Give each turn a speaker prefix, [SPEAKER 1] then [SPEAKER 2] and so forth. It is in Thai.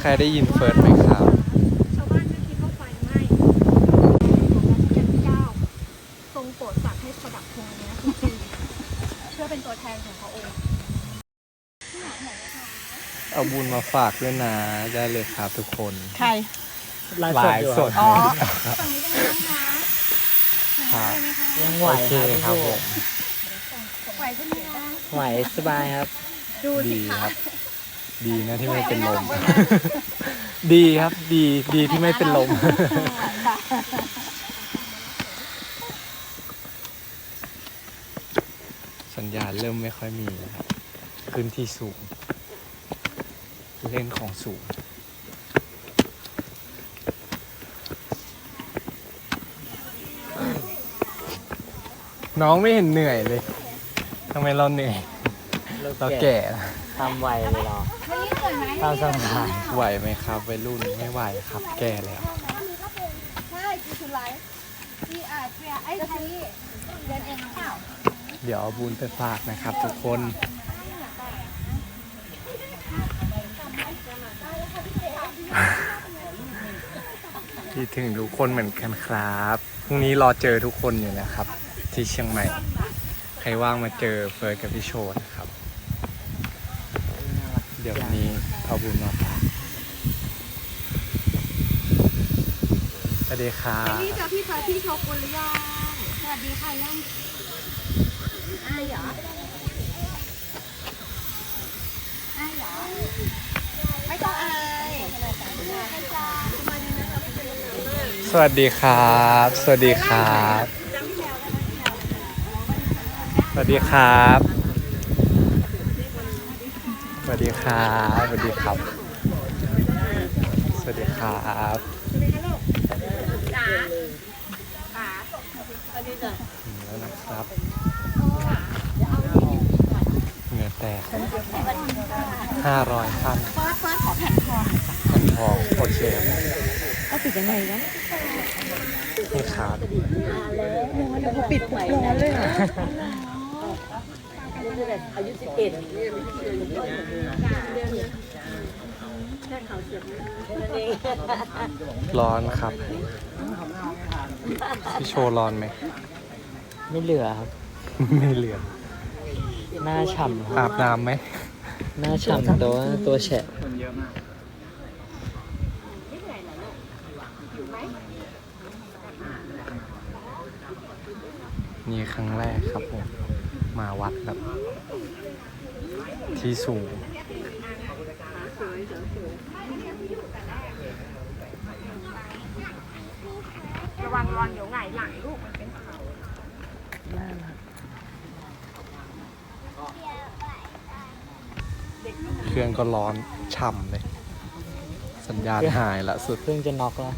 [SPEAKER 1] ใครได้ยินเฟิร์สไหมครับ
[SPEAKER 2] ชาวบ้านก็คิดว่าไฟไหม้ของรัชกาลที่เก้าทรงโปรดสั่งให้ประดับธงอันเนี้ยทุกปีเพื่อเป็นตัวแทนของพระองค์
[SPEAKER 1] เอาบุญมาฝากด้วยนะได้เลยครับทุกคน
[SPEAKER 3] ใคร
[SPEAKER 1] ไลฟ์สด
[SPEAKER 3] อ๋อ
[SPEAKER 2] ฝั่งนี้เป็นไงบ้างคะ
[SPEAKER 1] ครับ
[SPEAKER 2] ไหวไหมคะ
[SPEAKER 4] ยังไหว
[SPEAKER 1] โอเค
[SPEAKER 4] ครับ
[SPEAKER 1] ครับ
[SPEAKER 4] พี่
[SPEAKER 1] ผม
[SPEAKER 2] ไหวใช่ไหมคะ
[SPEAKER 4] ไหวสบายครับ
[SPEAKER 2] ดูสิ
[SPEAKER 1] ดี
[SPEAKER 2] คะ
[SPEAKER 1] ครับ ดีนะที่ไม่เป็นลม ดีครับดีดีที่ไม่เป็นลม สัญญาณเริ่มไม่ค่อยมีนะครับขึ้นที่สูง เล่นของสูงน้องไม่เห็นเหนื่อยเลย ทำไมเราเหนื่อย เราแก่แล้ว
[SPEAKER 4] ทำไวเลยเหรอ
[SPEAKER 2] วันนี้เหนื่อยไหม
[SPEAKER 4] ทำสบาย
[SPEAKER 1] ไหวไหมครับวัยรุ่นไม่ไหวครับ แก่แล้ว
[SPEAKER 2] ใช่คือคือไลฟ์ที่อ่าเตรียไอ้ไทยเรียนเองเปล่า
[SPEAKER 1] เดี๋ยวเอาบุญไปฝากนะครับ ทุกคนคิดถึงทุกคนเหมือนกันครับพรุ่งนี้รอเจอทุกคนอยู่นะครับ ที่เชียงใหม่ ใครว่างมาเจอเฟิร์สกับพี่โชนนะครับ เดี๋ยวนี้เอาบุญมาฝากสวัสดีครับ
[SPEAKER 2] พี่เจอพี่ฟ้าพี่โชกุนหรือยังสวัสดีค่ะยังอายเหรออายเหรอไม่ต้องอาย
[SPEAKER 1] สวัสดีครับ สวัสดีครับ สวัสดีครับ วัสดีครับสวัสดีครับ สวัสดีครับ
[SPEAKER 2] จ๋าจ๋าสวัสดีจ้ะ
[SPEAKER 1] แล้วนะครับเหงื่อแตกห้าร้อยขั้น
[SPEAKER 2] เฟิร์สเฟิร์สขอแผ่นทอง
[SPEAKER 1] แผ่นทองโอเค
[SPEAKER 3] เอาปิดยังไงนะ
[SPEAKER 1] นี่ครับ
[SPEAKER 3] ปิดร้อนเลยอะ
[SPEAKER 4] อายุสิบเอ็ด
[SPEAKER 1] ร้อนครับ พี่โชว์ร้อนไหม
[SPEAKER 4] ไม่เหลือครับ
[SPEAKER 1] ไม่เหลือ
[SPEAKER 4] หน้าฉ่ำค
[SPEAKER 1] อา
[SPEAKER 4] รับบ
[SPEAKER 1] น้ำไหม
[SPEAKER 4] หน้าฉ่ำแต่ว่าตัวแฉะ
[SPEAKER 1] นี่ครั้งแรกครับผม มาวัดแบบที่สูง
[SPEAKER 2] ระวังร้อนเดี๋ยวหงายหลังลูกมันเป็นเขา
[SPEAKER 1] เครื่องก็ร้อนฉ่ำเลย สัญญาณหายละสุด
[SPEAKER 4] เพิ่งจะน็อกแล้ว